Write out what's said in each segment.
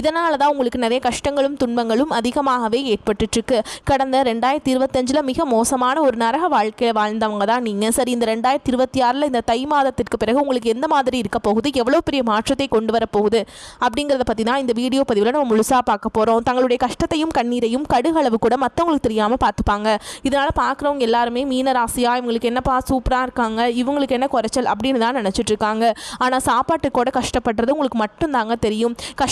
இதனால தான் உங்களுக்கு நிறைய கஷ்டங்களும் துன்பங்களும் அதிகமாகவே ஏற்பட்டுருக்கு கடந்த ரெண்டாயிரத்தி இருபத்தஞ்சில் மிக மோசமான ஒரு நரக வாழ்க்கையில் வாழ்ந்தவங்க தான் நீங்கள் சரி இந்த ரெண்டாயிரத்தி இருபத்தி ஆறில் இந்த தை மாதத்திற்கு பிறகு உங்களுக்கு எந்த மாதிரி இருக்க போகுது? எவ்வளோ பெரிய மாற்றத்தை கொண்டு வரப்போகுது அப்படிங்கிறத பற்றி தான் இந்த வீடியோ பதிவில் நம்ம முழுசாக பார்க்க போகிறோம் தங்களுடைய கஷ்டத்தையும் கண்ணீரையும் கடுகளவு கூட மற்றவங்களுக்கு தெரியாமல் பார்த்துப்பாங்க. இதனால் பார்க்குறவங்க எல்லாருமே மீன ராசியாக இவங்களுக்கு என்னப்பா சூப்பராக இருக்காங்க இவங்களுக்கு என்ன குறைச்சல் அப்படின்னு தான் நினச்சிட்டு இருக்காங்க ஆனால் சாப்பாட்டுக்கு கூட கஷ்டப்படுறது உங்களுக்கு மட்டும்தாங்க தெரியும். கஷ்ட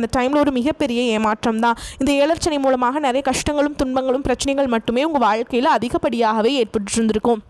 அந்த டைமில் ஒரு மிகப்பெரிய ஏமாற்றம் தான். இந்த ஏழர்ச்சனை மூலமாக நிறைய கஷ்டங்களும் துன்பங்களும் பிரச்சனைகள் மட்டுமே உங்கள் வாழ்க்கையில் அதிகப்படியாகவே ஏற்பட்டு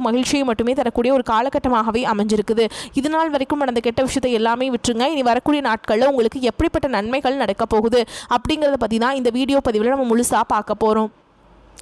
மகிழ்ச்சியும் மட்டுமே தரக்கூடிய ஒரு காலகட்டமாகவே அமைஞ்சிருக்குது. இது நாள் வரைக்கும் நடந்த கெட்ட விஷயத்தை எல்லாமே விட்டுருங்க. இனி வரக்கூடிய நாட்களில் உங்களுக்கு எப்படிப்பட்ட நன்மைகள் நடக்க போகுது அப்படிங்கிறத பற்றி தான் இந்த வீடியோ பதிவில் நம்ம முழுசாக பார்க்க போகிறோம்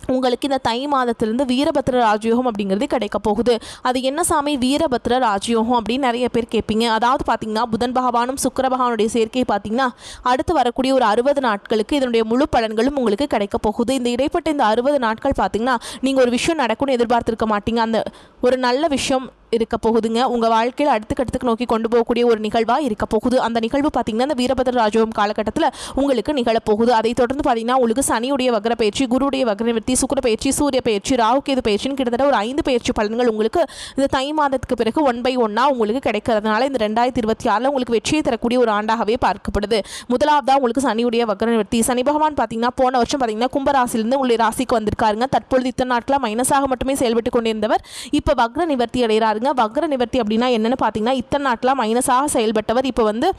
உங்களுக்கு இந்த தை மாதத்திலிருந்து வீரபத்ர ராஜயோகம் அப்படிங்கிறது கிடைக்க போகுது. அது என்ன சாமி? வீரபத்ர ராஜயோகம் அப்படின்னு நிறைய பேர் கேட்பீங்க. அதாவது பார்த்தீங்கன்னா புதன் பகவானும் சுக்கர பகவானுடைய சேர்க்கை பார்த்தீங்கன்னா அடுத்து வரக்கூடிய ஒரு அறுபது நாட்களுக்கு இதனுடைய முழு பலன்களும் உங்களுக்கு கிடைக்க போகுது. இந்த இடைப்பட்ட இந்த அறுபது நாட்கள் பார்த்தீங்கன்னா நீங்கள் ஒரு விஷயம் நடக்கும்னு எதிர்பார்த்துருக்க மாட்டீங்க. அந்த ஒரு நல்ல விஷயம் இருக்க போகுதுங்க. உங்கள் வாழ்க்கையில் அடுத்த கட்டத்துக்கு நோக்கி கொண்டு போகக்கூடிய ஒரு நிகழ்வாக இருக்க போகுது. அந்த நிகழ்வு பார்த்தீங்கன்னா இந்த வீரபத்ர ராஜவம் காலகட்டத்தில் உங்களுக்கு நிகழப்போகுது அதை தொடர்ந்து பார்த்தீங்கன்னா உங்களுக்கு சனியுடைய வக்ர பயிற்சி குருடைய வக்ர நிவர்த்தி சுக்கர பயிற்சி சூரிய பயிற்சி ராகுகேது பயிற்சின்னு கிட்டத்தட்ட ஒரு ஐந்து பயிற்சி பலன்கள் உங்களுக்கு இந்த தை மாதத்துக்கு பிறகு ஒன் பை ஒன்னாக உங்களுக்கு கிடைக்கிறதுனால இந்த ரெண்டாயிரத்தி இருபத்தி ஆறில் உங்களுக்கு வெற்றியை தரக்கூடிய ஒரு ஆண்டாகவே பார்க்கப்படுது. முதலாவதாக உங்களுக்கு சனியுடைய வக்ர நிவர்த்தி சனி பகவான் பார்த்தீங்கன்னா போன வருஷம் பார்த்தீங்கன்னா கும்பராசிலிருந்து உங்களுடைய ராசிக்கு வந்திருக்காருங்க. தற்பொழுது இத்தனை நாட்களாக மைனஸாக மட்டுமே செயல்பட்டு கொண்டிருந்தவர். இப்போ வக்ர நிவர்த்தி அடைகிறாருங்க. வக்ர நிவர்த்தி அப்படின்னா என்னன்னு பார்த்தீங்கன்னா இத்தனை நாட்களாக மைனஸாக செயல்பட்டவர். இப்போ வந்து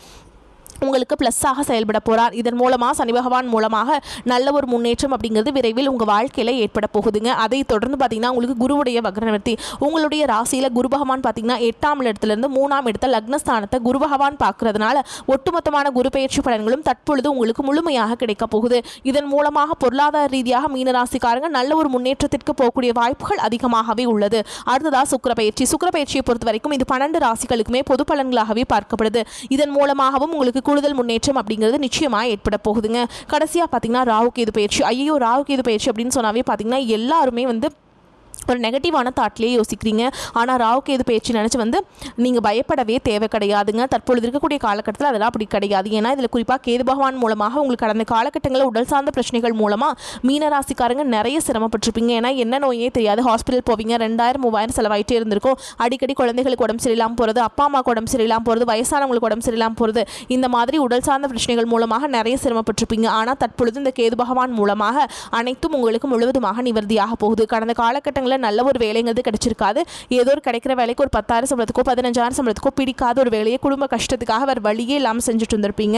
உங்களுக்கு ப்ளஸ்ஸாக செயல்பட போகிறார் இதன் மூலமாக சனி பகவான் மூலமாக நல்ல ஒரு முன்னேற்றம் அப்படிங்கிறது விரைவில் உங்கள் வாழ்க்கையில் ஏற்பட போகுதுங்க. அதை தொடர்ந்து பார்த்தீங்கன்னா உங்களுக்கு குருவுடைய வக்ரநிவர்த்தி உங்களுடைய ராசியில் குரு பகவான் பார்த்தீங்கன்னா எட்டாம் இடத்துலேருந்து மூணாம் இடத்த லக்னஸ்தானத்தை குரு பகவான் பார்க்கறதுனால ஒட்டுமொத்தமான குரு பயிற்சி பலன்களும் தற்பொழுது உங்களுக்கு முழுமையாக கிடைக்க போகுது. இதன் மூலமாக பொருளாதார ரீதியாக மீனராசிக்காரங்க நல்ல ஒரு முன்னேற்றத்திற்கு போகக்கூடிய வாய்ப்புகள் அதிகமாகவே உள்ளது. அடுத்ததாக சுக்கர பயிற்சி. சுக்கிர பயிற்சியை பொறுத்த வரைக்கும் இது பன்னெண்டு ராசிகளுக்குமே பொது பலன்களாகவே பார்க்கப்படுது. இதன் மூலமாகவும் உங்களுக்கு கூடுதல் முன்னேற்றம் அப்படிங்கிறது நிச்சயமாக ஏற்பட போகுதுங்க. கடைசியாக பார்த்தீங்கன்னா ராகு கேது பயிற்சி ஐயோ ராகு கேது பயிற்சி அப்படின்னு சொன்னாவே பார்த்தீங்கன்னா எல்லாருமே வந்து ஒரு நெகட்டிவான தாட்லேயே யோசிக்கிறீங்க. ஆனால் ராவுக்கு எது பேச்சு நினச்சி வந்து நீங்கள் பயப்படவே தேவை கிடையாதுங்க. தற்பொழுது இருக்கக்கூடிய காலகட்டத்தில் அதெல்லாம் அப்படி கிடையாது. ஏன்னா இதில் குறிப்பாக கேது பகவான் மூலமாக உங்களுக்கு கடந்த காலகட்டங்களில் உடல் சார்ந்த பிரச்சனைகள் மூலமாக மீனராசிக்காரங்க நிறைய சிரமப்பட்டிருப்பீங்க. ஏன்னா என்ன நோயே தெரியாது. ஹாஸ்பிட்டல் போவீங்க. ரெண்டாயிரம் மூவாயிரம் செலவாயிட்டே இருந்திருக்கும். அடிக்கடி குழந்தைகளுக்கு உடம்பு சரியில்லாமல் போகிறது அப்பா அம்மாவுக்கு உடம்பு சரியில்லாமல் போகிறது வயசானவங்களுக்கு உடம்பு சரியில்லாமல் போகிறது இந்த மாதிரி உடல் சார்ந்த பிரச்சனைகள் மூலமாக நிறைய சிரமப்பட்டிருப்பீங்க. ஆனால் தற்பொழுது இந்த கேது பகவான் மூலமாக அனைத்தும் உங்களுக்கு முழுவதுமாக நிவர்த்தியாக போகுது. கடந்த காலகட்டங்கள் காலகட்டங்களில் நல்ல ஒரு வேலைங்கிறது கிடைச்சிருக்காது. ஏதோ ஒரு கிடைக்கிற வேலைக்கு ஒரு பத்தாயிரம் சம்பளத்துக்கோ பதினஞ்சாயிரம் சம்பளத்துக்கோ பிடிக்காத ஒரு வேலையை குடும்ப கஷ்டத்துக்காக வேறு வழியே இல்லாமல் செஞ்சுட்டு வந்திருப்பீங்க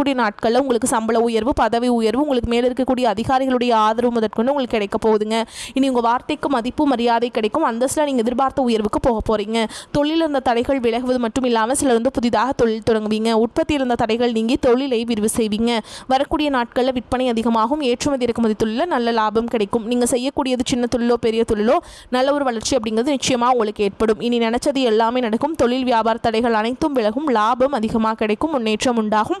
நாட்களில் உங்களுக்கு சம்பள உயர்வு பதவி உயர்வு உங்களுக்கு மேலே இருக்கக்கூடிய அதிகாரிகளுடைய ஆதரவு முதற்கொண்டு உங்களுக்கு கிடைக்க போகுதுங்க. இனி உங்கள் வார்த்தைக்கு மதிப்பு மரியாதை கிடைக்கும். அந்தஸ்தில் நீங்கள் எதிர்பார்த்த உயர்வுக்கு போக போகிறீங்க தொழில் இருந்த தடைகள் விலகுவது மட்டும் இல்லாமல் சிலர் வந்து புதிதாக தொழில் தொடங்குவீங்க. உற்பத்தி இருந்த தடைகள் நீங்கி தொழிலை விரிவு செய்வீங்க. வரக்கூடிய நாட்களில் விற்பனை அதிகமாகும். ஏற்றுமதி இறக்குமதி தொழிலில் நல்ல லாபம் கிடைக்கும். நீங்கள் செய்யக்கூடியது சின்ன தொழிலோ பெரிய தொழிலோ நல்ல ஒரு வளர்ச்சி அப்படிங்கிறது நிச்சயமாக உங்களுக்கு ஏற்படும். இனி நினைச்சது எல்லாமே நடக்கும். தொழில் வியாபார தடைகள் அனைத்தும் விலகும். லாபம் அதிகமாக கிடைக்கும். முன்னேற்றம் உண்டாகும்.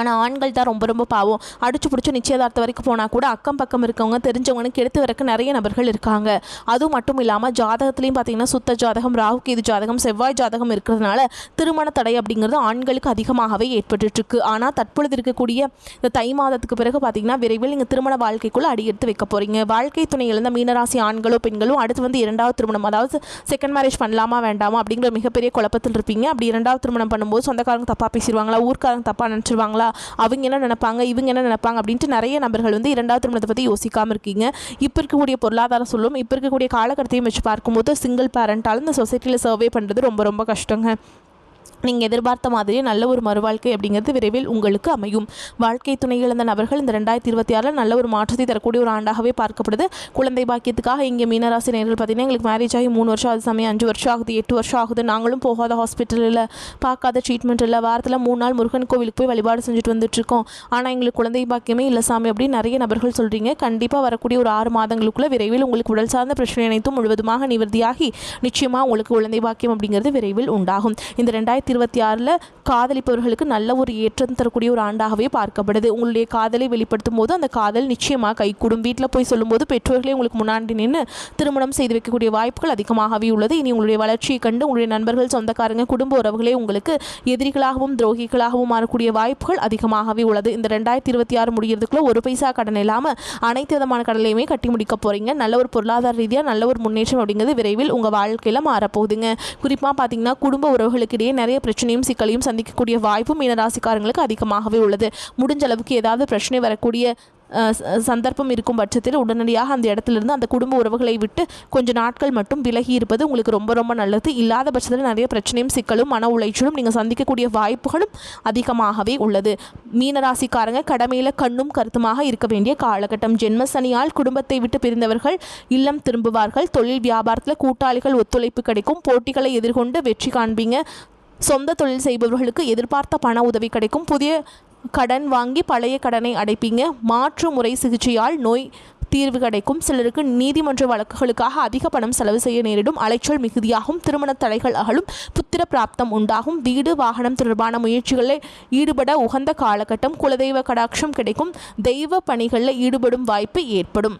ஆனால் ஆண்கள் தான் ரொம்ப ரொம்ப பாவம். அடிச்சு பிடிச்சி நிச்சயதார்த்தம் வரைக்கும் போனால் கூட அக்கம் பக்கம் இருக்கவங்க தெரிஞ்சவங்கன்னு கெடுத்து வரக்க நிறைய நபர்கள் இருக்காங்க. அதுவும் மட்டும் இல்லாமல் ஜாதகத்துலேயும் பார்த்தீங்கன்னா சுத்த ஜாதகம் ராகு கேது ஜாதகம் செவ்வாய் ஜாதகம் இருக்கிறதுனால திருமண தடை அப்படிங்கிறது ஆண்களுக்கு அதிகமாகவே ஏற்பட்டுருக்கு ஆனால் தற்பொழுது இருக்கக்கூடிய இந்த தை மாதத்துக்கு பிறகு பார்த்தீங்கன்னா விரைவில் நீங்கள் திருமண வாழ்க்கைக்குள்ளே அடி எடுத்து வைக்க போகிறீங்க வாழ்க்கை துணை இழந்த மீனராசி ஆண்களோ பெண்களோ அடுத்து வந்து இரண்டாவது திருமணம் அதாவது செகண்ட் மேரேஜ் பண்ணலாமா வேண்டாமா அப்படிங்கிற மிகப்பெரிய குழப்பத்தில் இருப்பீங்க அப்படி இரண்டாவது திருமணம் பண்ணும்போது சொந்தக்காரங்க தப்பாக பேசிடுவாங்களா ஊர்க்காரங்க தப்பாக நினச்சிருவாங்களா அவங்க என்ன நினைப்பாங்க? இவங்க என்ன நினைப்பாங்க? அப்படின்ட்டு நிறைய நபர்கள் வந்து இரண்டாவது திருமணத்தை பற்றி யோசிக்காமல் இருக்கீங்க. இப்போ இருக்கக்கூடிய பொருளாதாரம் சொல்லும் இப்போ இருக்கக்கூடிய காலகட்டத்தையும் வச்சு பார்க்கும்போது சிங்கிள் பேரண்ட்டாலும் இந்த சொசைட்டியில் சர்வே பண்ணுறது ரொம்ப ரொம்ப கஷ்டங்க. நீங்கள் எதிர்பார்த்த மாதிரியே நல்ல ஒரு மறுவாழ்க்கை அப்படிங்கிறது விரைவில் உங்களுக்கு அமையும். வாழ்க்கை துணை இழந்த நபர்கள் இந்த ரெண்டாயிரத்தி இருபத்தி ஆறில் நல்ல ஒரு மாற்றத்தை தரக்கூடிய ஒரு ஆண்டாகவே பார்க்கப்படுது. குழந்தை பாக்கியத்துக்காக இங்கே மீனராசி நேர்கள் பார்த்தீங்கன்னா எங்களுக்கு மேரேஜ் ஆகி மூணு வருஷம் ஆகுது சமயம் அஞ்சு வருஷம் ஆகுது எட்டு வருஷம் ஆகுது. நாங்களும் போகாத ஹாஸ்பிட்டலில் பார்க்காத ட்ரீட்மெண்ட் இல்லை வாரத்தில் மூணு நாள் முருகன் கோவிலுக்கு போய் வழிபாடு செஞ்சுட்டு வந்துட்டுருக்கோம். ஆனால் எங்களுக்கு குழந்தை பாக்கியமே இல்லை சாமி அப்படின்னு நிறைய நபர்கள் சொல்கிறீங்க கண்டிப்பாக வரக்கூடிய ஒரு ஆறு மாதங்களுக்குள்ள விரைவில் உங்களுக்கு உடல் சார்ந்த பிரச்சனை அனைத்தும் முழுவதுமாக நிவர்த்தியாகி நிச்சயமாக உங்களுக்கு குழந்தை பாக்கியம் அப்படிங்கிறது விரைவில் உண்டாகும். இந்த ரெண்டாயிரத்தி இருபத்தி ஆறில் காதலிப்பவர்களுக்கு நல்ல ஒரு ஏற்றம் தரக்கூடிய ஒரு ஆண்டாகவே பார்க்கப்படுது. உங்களுடைய காதலை வெளிப்படுத்தும் போது அந்த காதல் நிச்சயமாக கைகூடும். வீட்டில் போய் சொல்லும்போது பெற்றோர்களே உங்களுக்கு முன்னாடி நின்று திருமணம் செய்து வைக்கக்கூடிய வாய்ப்புகள் அதிகமாகவே உள்ளது. இனி உங்களுடைய வளர்ச்சியை கண்டு உங்களுடைய நண்பர்கள் சொந்தக்காரங்க குடும்ப உறவுகளே உங்களுக்கு எதிரிகளாகவும் துரோகிகளாகவும் மாறக்கூடிய வாய்ப்புகள் அதிகமாகவே உள்ளது. இந்த ரெண்டாயிரத்தி இருபத்தி ஆறு முடிகிறதுக்குள்ள ஒரு பைசா கடன் இல்லாமல் அனைத்து விதமான கடலையுமே கட்டி முடிக்க போகிறீங்க நல்ல ஒரு பொருளாதார ரீதியாக நல்ல ஒரு முன்னேற்றம் அப்படிங்கிறது விரைவில் உங்கள் வாழ்க்கையில் மாறப்போகுதுங்க. குறிப்பாக பார்த்தீங்கன்னா குடும்ப உறவுகளுக்கிடையே நிறைய பிரச்சனையும் சிக்கலையும் சந்திக்கக்கூடிய வாய்ப்பு மீனராசிக்காரங்களுக்கு அதிகமாகவே உள்ளது. முடிஞ்ச அளவுக்கு ஏதாவது பிரச்சனை வரக்கூடிய சந்தர்ப்பம் இருக்கும் பட்சத்தில் உடனடியாக அந்த இடத்துலேருந்து அந்த குடும்ப உறவுகளை விட்டு கொஞ்சம் நாட்கள் மட்டும் விலகி இருப்பது உங்களுக்கு ரொம்ப ரொம்ப நல்லது. இல்லாத பட்சத்தில் நிறைய பிரச்சனையும் சிக்கலும் மன உளைச்சலும் நீங்கள் சந்திக்கக்கூடிய வாய்ப்புகளும் அதிகமாகவே உள்ளது. மீனராசிக்காரங்க கடமையில் கண்ணும் கருத்துமாக இருக்க வேண்டிய காலகட்டம். ஜென்ம சனியால் குடும்பத்தை விட்டு பிரிந்தவர்கள் இல்லம் திரும்புவார்கள். தொழில் வியாபாரத்தில் கூட்டாளிகள் ஒத்துழைப்பு கிடைக்கும். போட்டிகளை எதிர்கொண்டு வெற்றி காண்பீங்க. சொந்த தொழில் செய்பவர்களுக்கு எதிர்பார்த்த பண உதவி கிடைக்கும். புதிய கடன் வாங்கி பழைய கடனை அடைப்பீங்க. மாற்று முறை சிகிச்சையால் நோய் தீர்வு கிடைக்கும். சிலருக்கு நீதிமன்ற வழக்குகளுக்காக அதிக பணம் செலவு செய்ய நேரிடும். அலைச்சல் மிகுதியாகும். திருமண தடைகள் அகலும். புத்திர பிராப்தம் உண்டாகும். வீடு வாகனம் தொடர்பான முயற்சிகளில் ஈடுபட உகந்த காலகட்டம். குலதெய்வ கடாட்சம் கிடைக்கும். தெய்வ பணிகளில் ஈடுபடும் வாய்ப்பு ஏற்படும்.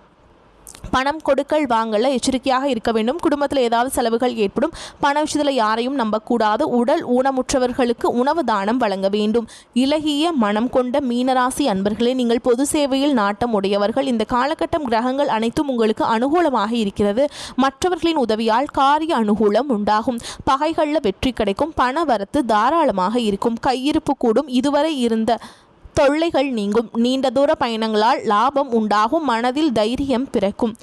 பணம் கொடுக்கல் வாங்கல எச்சரிக்கையாக இருக்க வேண்டும். குடும்பத்தில் ஏதாவது செலவுகள் ஏற்படும். பண விஷயத்தில் யாரையும் நம்பக்கூடாது. உடல் ஊனமுற்றவர்களுக்கு உணவு தானம் வழங்க வேண்டும். இலகிய மனம் கொண்ட மீனராசி அன்பர்களே நீங்கள் பொது சேவையில் நாட்டம் உடையவர்கள். இந்த காலகட்டம் கிரகங்கள் அனைத்தும் உங்களுக்கு அனுகூலமாக இருக்கிறது. மற்றவர்களின் உதவியால் காரிய அனுகூலம் உண்டாகும். பகைகளில் வெற்றி கிடைக்கும். பண வரத்து தாராளமாக இருக்கும். கையிருப்பு கூடும். இதுவரை இருந்த தொல்லைகள் நீங்கும். நீண்ட தூர பயணங்களால் லாபம் உண்டாகும். மனதில் தைரியம் பிறக்கும்.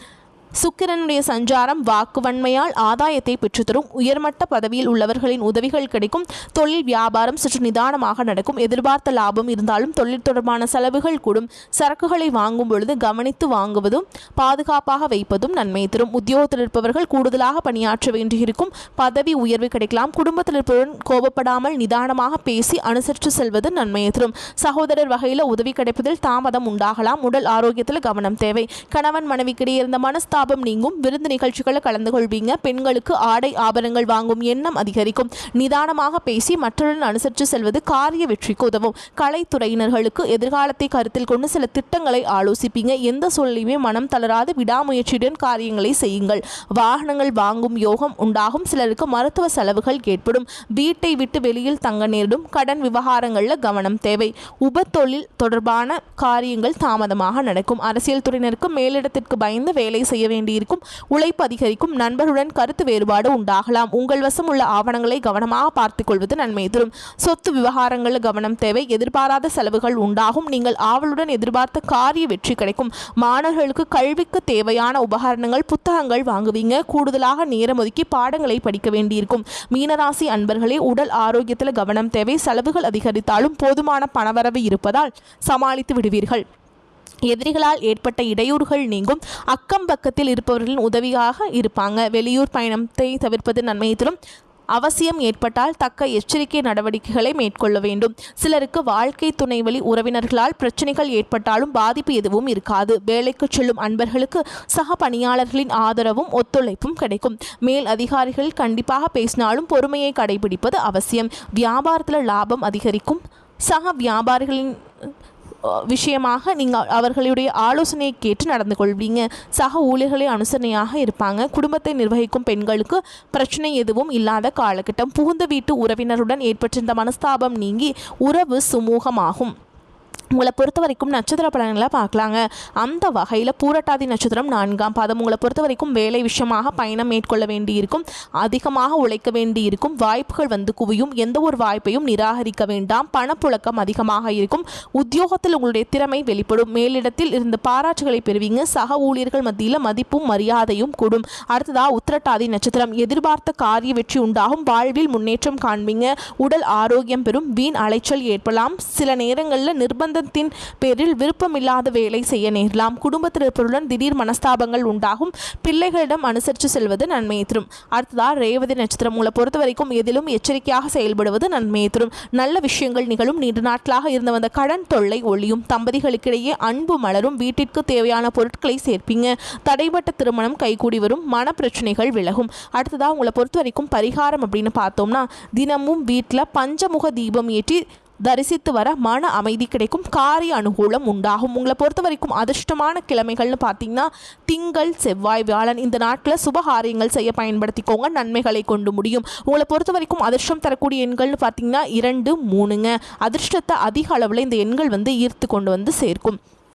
சுக்கிரனுடைய சஞ்சாரம் வாக்குவன்மையால் ஆதாயத்தை பெற்றுத்தரும். உயர்மட்ட பதவியில் உள்ளவர்களின் உதவிகள் கிடைக்கும். தொழில் வியாபாரம் சற்று நிதானமாக நடக்கும். எதிர்பார்த்த லாபம் இருந்தாலும் தொழில் தொடர்பான செலவுகள் கூடும். சரக்குகளை வாங்கும் பொழுது கவனித்து வாங்குவதும் பாதுகாப்பாக வைப்பதும் நன்மை தரும். உத்தியோகத்தில் இருப்பவர்கள் கூடுதலாக பணியாற்ற வேண்டியிருக்கும். பதவி உயர்வு கிடைக்கலாம். குடும்பத்தில் இருப்பவருடன் கோபப்படாமல் நிதானமாக பேசி அனுசரித்து செல்வது நன்மையை தரும். சகோதரர் வகையில் உதவி கிடைப்பதில் தாமதம் உண்டாகலாம். உடல் ஆரோக்கியத்தில் கவனம் தேவை. கணவன் மனைவிக்கிடையே இருந்த மனஸ்தாபம் நீங்கும். விருந்து நிகழ்ச்சிகளில் கலந்து கொள்வீங்க பெண்களுக்கு ஆடை ஆபரணங்கள் வாங்கும் எண்ணம் அதிகரிக்கும். நிதானமாக பேசி மற்றவர்கள் அனுசரித்து செல்வது காரிய வெற்றிக்கு உதவும். கலைத்துறையினர்களுக்கு எதிர்காலத்தை கருத்தில் கொண்டு சில திட்டங்களை ஆலோசிப்பீங்க. எந்த சூழலையுமே மனம் தளராது. விடாமுயற்சியுடன் காரியங்களை செய்யுங்கள். வாகனங்கள் வாங்கும் யோகம் உண்டாகும். சிலருக்கு மருத்துவ செலவுகள் ஏற்படும். வீட்டை விட்டு வெளியில் தங்க நேரிடும். கடன் விவகாரங்களில் கவனம் தேவை. உபத்தொழில் தொடர்பான காரியங்கள் தாமதமாக நடக்கும். அரசியல் துறையினருக்கு மேலிடத்திற்கு பயந்து வேலை செய்ய வேண்டியிருக்கும். உழைப்பு அதிகரிக்கும். நண்பருடன் கருத்து வேறுபாடு உண்டாகலாம். உங்கள் வசம் உள்ள ஆவணங்களை கவனமாக பார்த்துக் கொள்வது நன்மை தரும். சொத்து விவகாரங்களில் கவனம் தேவை. எதிர்பாராத செலவுகள் உண்டாகும். நீங்கள் ஆவலுடன் எதிர்பார்த்த காரிய வெற்றி கிடைக்கும். மாணவர்களுக்கு கல்விக்கு தேவையான உபகரணங்கள் புத்தகங்கள் வாங்குவீங்க. கூடுதலாக நேரம் ஒதுக்கி பாடங்களை படிக்க வேண்டியிருக்கும். மீனராசி அன்பர்களே உடல் ஆரோக்கியத்தில் கவனம் தேவை. செலவுகள் அதிகரித்தாலும் போதுமான பணவரவு இருப்பதால் சமாளித்து விடுவீர்கள். எதிரிகளால் ஏற்பட்ட இடையூறுகள் நீங்கும். அக்கம் பக்கத்தில் இருப்பவர்களின் உதவியாக இருப்பாங்க. வெளியூர் பயணத்தை தவிர்ப்பது நன்மையை தரும் அவசியம் ஏற்பட்டால் தக்க எச்சரிக்கை நடவடிக்கைகளை மேற்கொள்ள வேண்டும். சிலருக்கு வாழ்க்கை துணை வழி உறவினர்களால் பிரச்சனைகள் ஏற்பட்டாலும் பாதிப்பு எதுவும் இருக்காது. வேலைக்கு செல்லும் அன்பர்களுக்கு சக பணியாளர்களின் ஆதரவும் ஒத்துழைப்பும் கிடைக்கும். மேல் அதிகாரிகள் கண்டிப்பாக பேசினாலும் பொறுமையை கடைபிடிப்பது அவசியம். வியாபாரத்தில் லாபம் அதிகரிக்கும். சக வியாபாரிகளின் விஷயமாக நீங்கள் அவர்களுடைய ஆலோசனையை கேட்டு நடந்து கொள்வீங்க. சக ஊழியர்களை அனுசரணையாக இருப்பாங்க. குடும்பத்தை நிர்வகிக்கும் பெண்களுக்கு பிரச்சனை எதுவும் இல்லாத காலகட்டம். புகுந்த வீட்டு உறவினருடன் ஏற்பட்டிருந்த மனஸ்தாபம் நீங்கி உறவு சுமூகமாகும். உங்களை பொறுத்த வரைக்கும் நட்சத்திர பலன்களை பார்க்கலாங்க. அந்த வகையில் பூரட்டாதி நட்சத்திரம் நான்காம் பாதம். உங்களை பொறுத்த வரைக்கும் வேலை விஷயமாக பயணம் மேற்கொள்ள வேண்டியிருக்கும். அதிகமாக உழைக்க வேண்டியிருக்கும். வாய்ப்புகள் வந்து குவியும். எந்த ஒரு வாய்ப்பையும் நிராகரிக்க வேண்டாம். பணப்புழக்கம் அதிகமாக இருக்கும். உத்தியோகத்தில் உங்களுடைய திறமை வெளிப்படும். மேலிடத்தில் இருந்து பாராட்டுகளை பெறுவீங்க. சக ஊழியர்கள் மத்தியில் மதிப்பும் மரியாதையும் கூடும். அடுத்ததாக உத்திரட்டாதி நட்சத்திரம். எதிர்பார்த்த காரிய வெற்றி உண்டாகும். வாழ்வில் முன்னேற்றம் காண்பீங்க. உடல் ஆரோக்கியம் பெறும். வீண் அலைச்சல் ஏற்படலாம். சில நேரங்களில் நிர்பந்தத்தின் பேரில் விருப்பமில்லாத வேலை செய்ய நேரலாம். குடும்பத்தில் திடீர் மனஸ்தாபங்கள் உண்டாகும். பிள்ளைகளிடம் அனுசரித்து செல்வது நன்மையை தரும். அடுத்ததா ரேவதி நட்சத்திரம் உங்களை பொறுத்த வரைக்கும் எதிலும் எச்சரிக்கையாக செயல்படுவது நன்மையை தரும். நல்ல விஷயங்கள் நிகழும். நீண்ட நாட்களாக இருந்து வந்த கடன் தொல்லை ஒழியும். தம்பதிகளுக்கிடையே அன்பு மலரும். வீட்டிற்கு தேவையான பொருட்களை சேர்ப்பீங்க. தடைபட்ட திருமணம் கைகூடி வரும். மன பிரச்சனைகள் விலகும். அடுத்ததா உங்களை பொறுத்த வரைக்கும் பரிகாரம் அப்படின்னு பார்த்தோம்னா தினமும் வீட்டில் பஞ்சமுக தீபம் ஏற்றி தரிசித்து வர மன அமைதி கிடைக்கும். காரிய அனுகூலம் உண்டாகும். உங்களை பொறுத்த வரைக்கும் அதிர்ஷ்டமான கிழமைகள்னு பார்த்தீங்கன்னா திங்கள் செவ்வாய் வியாழன் இந்த நாட்டில் சுபகாரியங்கள் செய்ய பயன்படுத்திக்கோங்க. நன்மைகளை கொண்டு முடியும். உங்களை பொறுத்த வரைக்கும் அதிர்ஷ்டம் தரக்கூடிய எண்கள்னு பார்த்தீங்கன்னா இரண்டு மூணுங்க. அதிர்ஷ்டத்தை அதிக அளவில் இந்த எண்கள் வந்து ஈர்த்து கொண்டு வந்து சேர்க்கும்.